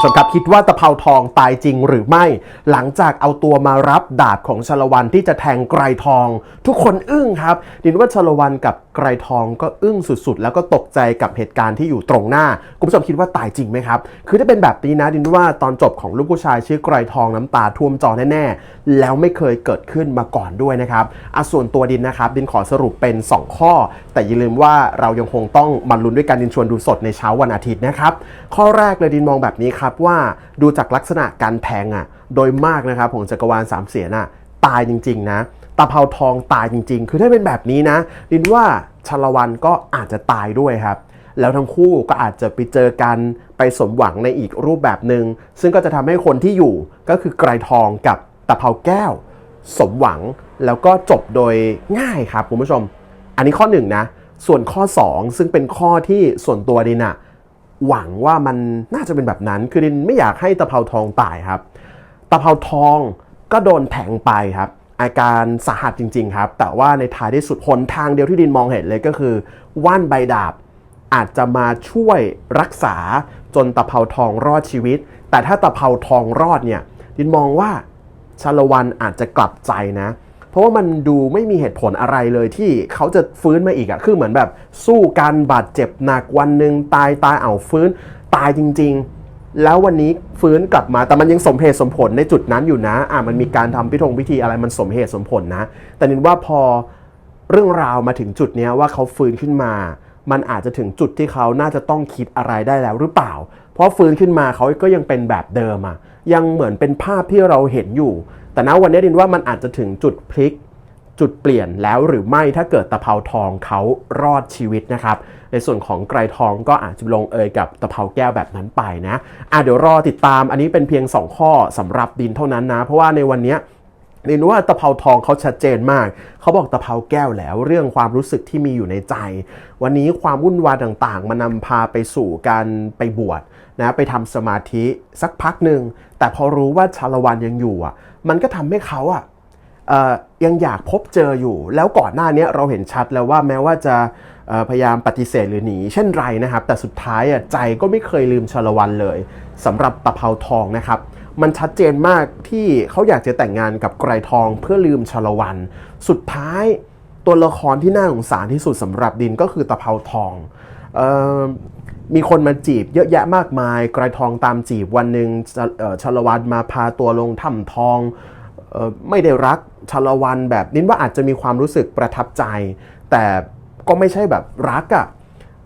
ผู้ชมครับคิดว่าตะเภาทองตายจริงหรือไม่ หลังจากเอาตัวมารับดาบของชลวันที่จะแทงไกรทอง ทุกคนอึ้งครับ ดินว่าชลวันกับไกรทองก็อึ้งสุดๆ แล้วก็ตกใจกับเหตุการณ์ที่อยู่ตรงหน้า คุณผู้ชมคิดว่าตายจริงไหมครับ คือถ้าเป็นแบบนี้นะ ดินว่าตอนจบของลูกผู้ชายชื่อไกรทองน้ำตาท่วมจอแน่ๆ แล้วไม่เคยเกิดขึ้นมาก่อนด้วยนะครับอะส่วนตัวดินนะครับ ดินขอสรุปเป็น 2 ข้อ แต่อย่าลืมว่าเรายังคงต้องมาลุ้นด้วยกันดินชวนดูสดในเช้าวันอาทิตย์นะครับข้อแรกเลยดินมองแบบนี้ครับว่าดูจากลักษณะการแทงอะโดยมากนะครับของจักรวาลสามเสียนอะตายจริง ๆ นะตะเภาทองตายจริง ๆ คือถ้าเป็นแบบนี้นะดินว่าชลวันก็อาจจะตายด้วยครับ แล้วทั้งคู่ก็อาจจะไปเจอกันไปสมหวังในอีกรูปแบบหนึง่งซึ่งก็จะทำให้คนที่อยู่ก็คือไกรทองกับตะเภาแก้ว สมหวังแล้วก็จบโดยง่ายครับคุณผู้ชม อันนี้ข้อหนึ่งนะส่วนข้อ 2 ซึ่งเป็นข้อที่ส่วนตัวดินอะ หวังว่ามันน่าจะเป็นแบบนั้น คือดินไม่อยากให้ตะเภาทองตายครับ ตะเภาทองก็โดนแทงไปครับ อาการสาหัสจริง ๆ ครับ แต่ว่าในท้ายที่สุดหนทางเดียวที่ดินมองเห็นเลยก็คือว่านใบดาบอาจจะมาช่วยรักษาจนตะเภาทองรอดชีวิต แต่ถ้าตะเภาทองรอดเนี่ยดินมองว่าชาละวันอาจจะกลับใจนะ เพราะว่ามันดูไม่มีเหตุผลอะไรเลยที่เขาจะฟื้นมาอีกอะคือเหมือนแบบสู้กันบาดเจ็บหนักวันหนึ่งตายตายเอาฟื้นตายจริง ๆ แล้ววันนี้ฟื้นกลับมาแต่มันยังสมเหตุสมผลในจุดนั้นอยู่นะ อะมันมีการทำพิธงพิธีอะไรมันสมเหตุสมผลนะ แต่นินว่าพอเรื่องราวมาถึงจุดนี้ว่าเขาฟื้นขึ้นมา มันอาจจะถึงจุดที่เขาน่าจะต้องคิดอะไรได้แล้วหรือเปล่า เพราะฟื้นขึ้นมาเขาก็ยังเป็นแบบเดิมอะยังเหมือนเป็นภาพที่เราเห็นอยู่ แต่ณวันนี้ดินว่ามันอาจจะถึงจุดพลิกจุดเปลี่ยนแล้วหรือไม่ถ้าเกิดตะเภาทองเขารอดชีวิตนะครับ ในส่วนของไกรทองก็อาจจะลงเอยกับตะเภาแก้วแบบนั้นไปนะอะเดี๋ยวรอติดตามอันนี้เป็นเพียง 2 ข้อสำหรับดินเท่านั้นนะ เพราะว่าในวันนี้ดินว่าตะเภาทองเขาชัดเจนมาก เขาบอกตะเภาแก้วแล้ว เรื่องความรู้สึกที่มีอยู่ในใจ วันนี้ความวุ่นวายต่างๆมานำพาไปสู่การไปบวชนะไปทำสมาธิสักพักหนึ่งแต่พอรู้ว่าชาละวันยังอยู่อะ มันก็ทำให้เขาอะยังอยากพบเจออยู่ แล้วก่อนหน้านี้เราเห็นชัดแล้วว่าแม้ว่าจะพยายามปฏิเสธหรือหนี เช่นไรนะครับ แต่สุดท้ายอะใจก็ไม่เคยลืมชลวันเลยสำหรับตะเภาทองนะครับ มันชัดเจนมากที่เขาอยากจะแต่งงานกับไกรทองเพื่อลืมชลวัน สุดท้ายตัวละครที่น่าสงสารที่สุดสำหรับดินก็คือตะเภาทองเมีคนมาจีบเยอะแยะมากมาย กรายทองตามจีบวันหนึ่งชลวันมาพาตัวลงถ้ำทองออไม่ได้รักชลวันแบบนินว่าอาจจะมีความรู้สึกประทับใจ แต่ก็ไม่ใช่แบบรักอะ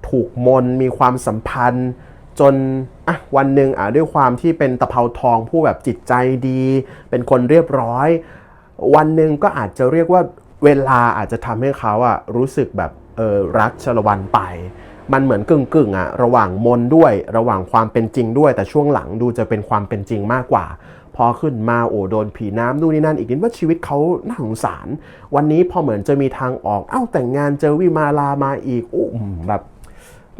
ถูกมนมีความสัมพันธ์ จนอะวันหนึ่งอะด้วยความที่เป็นตะเภาทองผู้แบบจิตใจดี เป็นคนเรียบร้อย วันหนึ่งก็อาจจะเรียกว่าเวลาอาจจะทำให้เขาอะรู้สึกแบบเออรักชลวันไป มันเหมือนกึ่งกึ่งๆอะระหว่างมนด้วย ระหว่างความเป็นจริงด้วย แต่ช่วงหลังดูจะเป็นความเป็นจริงมากกว่า พอขึ้นมาโอ้โดนผีน้ำนู่นนี่นั่นอีกนิดว่าชีวิตเขาน่าสงสาร วันนี้พอเหมือนจะมีทางออกเอ้าแต่งงานเจอวิมาลามาอีกอุ้มแบบ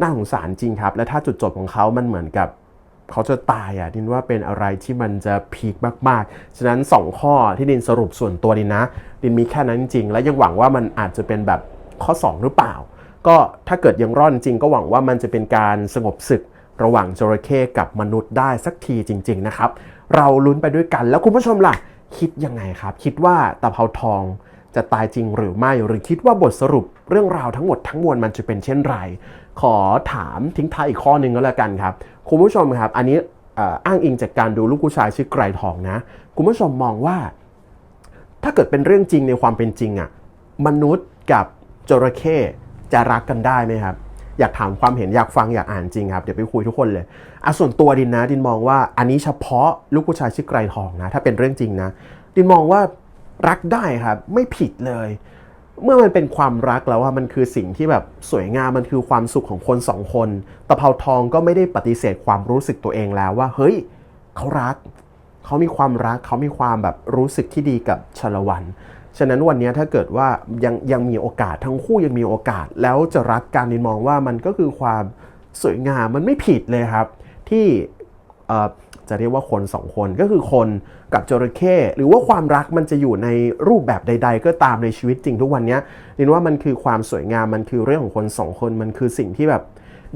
น่าสงสารจริงครับ และถ้าจุดจบของเขามันเหมือนกับเขาจะตายอะดินว่าเป็นอะไรที่มันจะพีคมากๆ ฉะนั้น 2 ข้อที่ดินสรุปส่วนตัวดินนะ ดินมีแค่นั้นจริง และยังหวังว่ามันอาจจะเป็นแบบข้อ 2 หรือเปล่า ก็ถ้าเกิดยังร่อดจริงก็หวังว่ามันจะเป็นการสงบศึกระหว่างจระเข้กับมนุษย์ได้สักทีจริง ๆนะครับ เราลุ้นไปด้วยกันแล้วคุณผู้ชมล่ะ คิดยังไงครับ คิดว่าตะเภาทองจะตายจริงหรือไม่หรือคิดว่าบทสรุปเรื่องราวทั้งหมดทั้งมวลมันจะเป็นเช่นไร ขอถามทิ้งท้ายอีกข้อหนึ่งก็แล้วกันครับ คุณผู้ชมครับ อันนี้อ้างอิงจากการดูลูกผู้ชายชื่อไกรทองนะ คุณผู้ชมมองว่า ถ้าเกิดเป็นเรื่องจริงในความเป็นจริงอะมนุษย์กับจระเข้ จะรักกันได้ไหมครับ อยากถามความเห็นอยากฟังอยากอ่านจริงครับ เดี๋ยวไปคุยทุกคนเลยอะส่วนตัวดินนะ ดินมองว่าอันนี้เฉพาะลูกผู้ชายชื่อไกรทองนะ ถ้าเป็นเรื่องจริงนะ ดินมองว่ารักได้ครับไม่ผิดเลย เมื่อมันเป็นความรักแล้วว่ามันคือสิ่งที่แบบสวยงามมันคือความสุขของคนสองคนตะเภาทองก็ไม่ได้ปฏิเสธความรู้สึกตัวเองแล้วว่า เฮ้ยเขารักเขามีความรักเขามีความแบบรู้สึกที่ดีกับชลวัน ฉะนั้นวันนี้ถ้าเกิดว่ายังยังมีโอกาสทั้งคู่ยังมีโอกาส แล้วจะรักกันนินมองว่ามันก็คือความสวยงามมันไม่ผิดเลยครับ ที่จะเรียกว่าคนสองคนก็คือคนกับจระเข้หรือว่าความรักมันจะอยู่ในรูปแบบใด ๆ ก็ตามในชีวิตจริงทุกวันนี้นินว่ามันคือความสวยงามมันคือเรื่องของคนสองคนมันคือสิ่งที่แบบ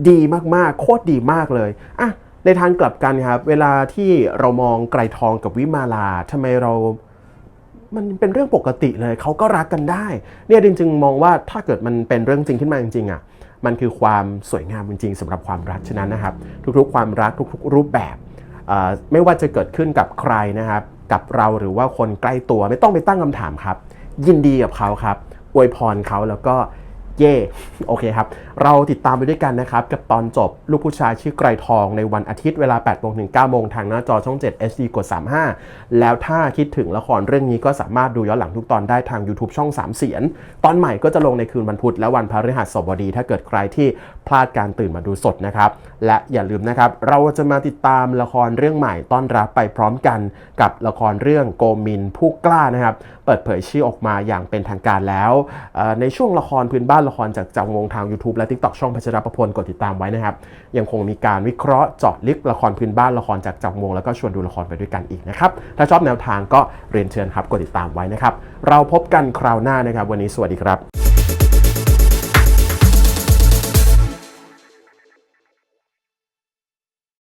ดีมากๆ โคตรดีมากเลยอะในทางกลับกันครับ เวลาที่เรามองไกรทองกับวิมาลาทำไมเรา มันเป็นเรื่องปกติเลยเขาก็รักกันได้ เนี่ยจริงๆมองว่าถ้าเกิดมันเป็นเรื่องจริงขึ้นมาจริงๆอะมันคือความสวยงามจริงๆสำหรับความรักฉะนั้นนะครับ ทุกๆ ความรักทุกๆ รูปแบบไม่ว่าจะเกิดขึ้นกับใครนะครับ กับเราหรือว่าคนใกล้ตัวไม่ต้องไปตั้งคำถามครับ ยินดีกับเขาครับอวยพรเขาแล้วก็ เย่โอเคครับ เราติดตามไปด้วยกันนะครับ กับตอนจบลูกผู้ชายชื่อไกรทองในวันอาทิตย์เวลา8โมงถึง9โมงทางหน้าจอช่อง 7 HD กด 35 แล้วถ้าคิดถึงละครเรื่องนี้ก็สามารถดูย้อนหลังทุกตอนได้ทาง YouTube ช่อง 3 เสียน ตอนใหม่ก็จะลงในคืนวันพุธและวันพฤหัสบดี ถ้าเกิดใครที่พลาดการตื่นมาดูสดนะครับ และอย่าลืมนะครับ เราจะมาติดตามละครเรื่องใหม่ต้อนรับไปพร้อมกันกับละครเรื่องโกมินผู้กล้านะครับ เปิดเผยชื่อออกมาอย่างเป็นทางการแล้วในช่วงละครพื้นบ้านละครจากจังวงทาง YouTube และ TikTok ช่องพัชรประพลกดติดตามไว้นะครับ ยังคงมีการวิเคราะห์เจาะลึกละครพื้นบ้านละครจากจังวงแล้วก็ชวนดูละครไปด้วยกันอีกนะครับถ้าชอบแนวทางก็เรียนเชิญครับกดติดตามไว้นะครับเราพบกันคราวหน้านะครับ วันนี้สวัสดีครับ